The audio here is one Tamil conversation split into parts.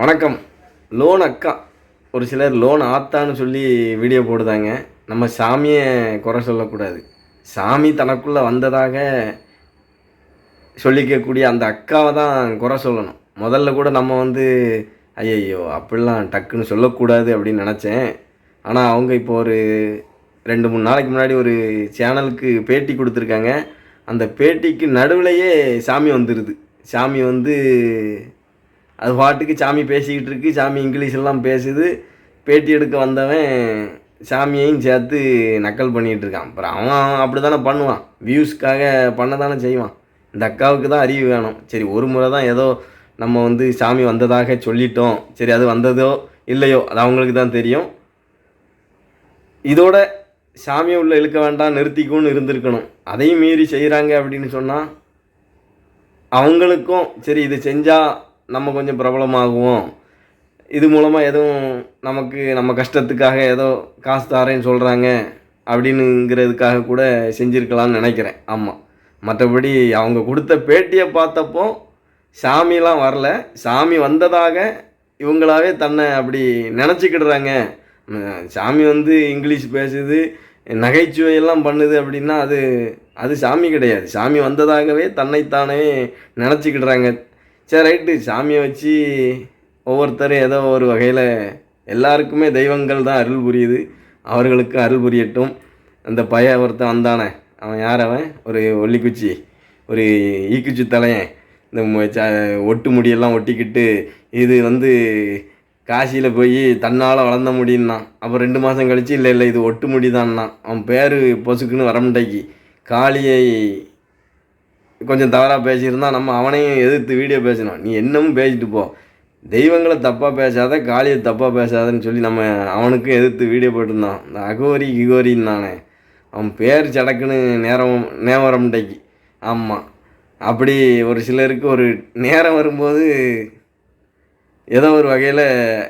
வணக்கம். லோன் அக்கா. ஒரு சிலர் லோன் ஆத்தான்னு சொல்லி வீடியோ போடுதாங்க. நம்ம சாமியை குறை சொல்லக்கூடாது. சாமி தனக்குள்ளே வந்ததாக சொல்லிக்கக்கூடிய அந்த அக்காவை தான் குறை சொல்லணும். முதல்ல கூட நம்ம வந்து ஐயையோ அப்படிலாம் டக்குன்னு சொல்லக்கூடாது அப்படின்னு நினச்சேன். ஆனால் அவங்க இப்போ ஒரு ரெண்டு மூணு நாளைக்கு முன்னாடி ஒரு சேனலுக்கு பேட்டி கொடுத்துருக்காங்க. அந்த பேட்டிக்கு நடுவிலையே சாமி வந்துடுது சாமி வந்து அது பாட்டுக்கு சாமி பேசிக்கிட்டு இருக்கு சாமி இங்கிலீஷெல்லாம் பேசுது. பேட்டி எடுக்க வந்தவன் சாமியையும் சேர்த்து நக்கல் பண்ணிகிட்டு இருக்கான். அப்புறம் அவன் அப்படி தானே பண்ணுவான். வியூஸ்க்காக பண்ண தானே செய்வான். இந்த அக்காவுக்கு தான் அறிவு வேணும். சரி ஒரு முறை தான் ஏதோ நம்ம வந்து சாமி வந்ததாக சொல்லிட்டோம். சரி அது வந்ததோ இல்லையோ அது அவங்களுக்கு தான் தெரியும். இதோட சாமியை உள்ளே இழுக்க வேண்டாம் நிறுத்திக்கும்னு இருந்திருக்கணும். அதையும் மீறி செய்கிறாங்க அப்படின்னு சொன்னால் அவங்களுக்கும் சரி இது செஞ்சால் நம்ம கொஞ்சம் பிரபலமாகுவோம். இது மூலமாக எதுவும் நமக்கு நம்ம கஷ்டத்துக்காக ஏதோ காசு தாரேன்னு சொல்கிறாங்க அப்படின்னுங்கிறதுக்காக கூட செஞ்சுருக்கலாம்னு நினைக்கிறேன். ஆமாம் மற்றபடி அவங்க கொடுத்த பேட்டியை பார்த்தப்போ சாமிலாம் வரல. சாமி வந்ததாக இவங்களாவே தன்னை அப்படி நினச்சிக்கிடுறாங்க. சாமி வந்து இங்கிலீஷ் பேசுது நகைச்சுவையெல்லாம் பண்ணுது அப்படின்னா அது அது சாமி கிடையாது. சாமி வந்ததாகவே தன்னைத்தானே நினச்சிக்கிடுறாங்க. சரி ரைட்டு சாமியை வச்சு ஒவ்வொருத்தரும் ஏதோ ஒரு வகையில் எல்லாருக்குமே தெய்வங்கள் தான் அருள் புரியுது. அவர்களுக்கு அருள் புரியட்டும். அந்த பய ஒருத்தன் வந்தானே. அவன் யார் அவன்? ஒரு ஒல்லிக்குச்சி. ஒரு ஈக்குச்சி தலையன். இந்த ச- ஒட்டு முடியெல்லாம் ஒட்டிக்கிட்டு இது வந்து காசியில் போய் தன்னால் வளர்ந்த முடியும்னா அப்புறம் ரெண்டு மாதம் கழித்து இல்லை இல்லை இது ஒட்டு முடிதான்னா அவன் பேர் பொசுக்குன்னு வரமுண்டைக்கு. காளியை கொஞ்சம் தவறாக பேசியிருந்தா நம்ம அவனையும் எதிர்த்து வீடியோ பேசணும். நீ என்னமும் பேசிட்டு போ. தெய்வங்களை தப்பாக பேசாத காளியை தப்பாக பேசாதன்னு சொல்லி நம்ம அவனுக்கும் எதிர்த்து வீடியோ போட்டிருந்தான் இந்த அகோரி கிகோரின்னு நானே. அவன் பேர் சடக்குன்னு நேரம் நேவரம்டைக்கு ஆமாம் அப்படி ஒரு சிலருக்கு ஒரு நேரம் வரும்போது ஏதோ ஒரு வகையில்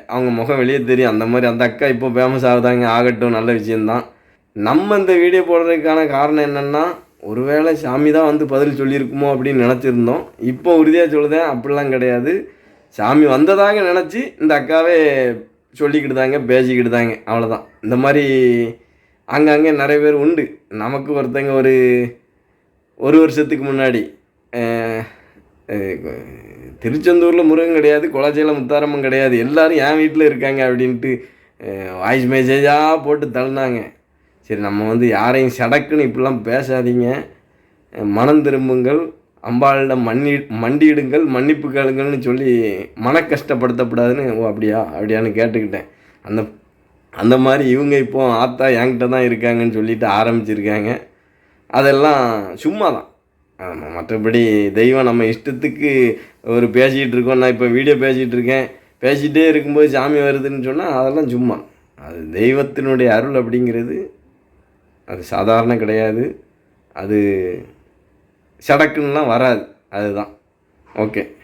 அவங்க முகம் வெளியே தெரியும். அந்த மாதிரி அந்த அக்கா இப்போ ஃபேமஸ் ஆகுதாங்க ஆகட்டும் நல்ல விஷயந்தான் நம்ம இந்த வீடியோ போடுறதுக்கான காரணம் என்னென்னா ஒருவேளை சாமி தான் வந்து பதில் சொல்லியிருக்குமோ அப்படின்னு நினச்சிருந்தோம். இப்போ உறுதியாக சொல்லுதேன் அப்படிலாம் கிடையாது. சாமி வந்ததாக நினச்சி இந்த அக்காவே சொல்லிக்கிட்டுதாங்க பேசிக்கிட்டுதாங்க அவ்வளோதான் இந்த மாதிரி அங்கங்கே நிறைய பேர் உண்டு. நமக்கு ஒருத்தங்க ஒரு ஒரு வருஷத்துக்கு முன்னாடி திருச்செந்தூரில் முருகன் கிடையாது குளச்சேலம் முத்தாரம்மன் கிடையாது எல்லோரும் என் வீட்டில் இருக்காங்க அப்படின்ட்டு வாய்ஸ் மெசேஜாக போட்டு தள்ளினாங்க. சரி நம்ம வந்து யாரையும் சடக்குன்னு இப்படிலாம் பேசாதீங்க. மனம் திரும்புங்கள் அம்பாளிடம் மன்னி மண்டியிடுங்கள் மன்னிப்பு கேளுங்கள்னு சொல்லி மன கஷ்டப்படுத்தப்படாதுன்னு ஓ அப்படியா அப்படியான்னு கேட்டுக்கிட்டேன். அந்த அந்த மாதிரி இவங்க இப்போ ஆத்தா என்கிட்ட தான் இருக்காங்கன்னு சொல்லிட்டு ஆரம்பிச்சிருக்காங்க. அதெல்லாம் சும்மா தான் ஆமாம் மற்றபடி தெய்வம் நம்ம இஷ்டத்துக்கு ஒரு பேசிகிட்டு இருக்கோம். நான் இப்போ வீடியோ பேசிகிட்டு இருக்கேன். பேசிகிட்டே இருக்கும்போது சாமி வருதுன்னு சொன்னால் அதெல்லாம் சும்மா. அது தெய்வத்தினுடைய அருள் அப்படிங்கிறது அது சாதாரண கிடையாது. அது சடக்குன்னுலாம் வராது. அதுதான். ஓகே.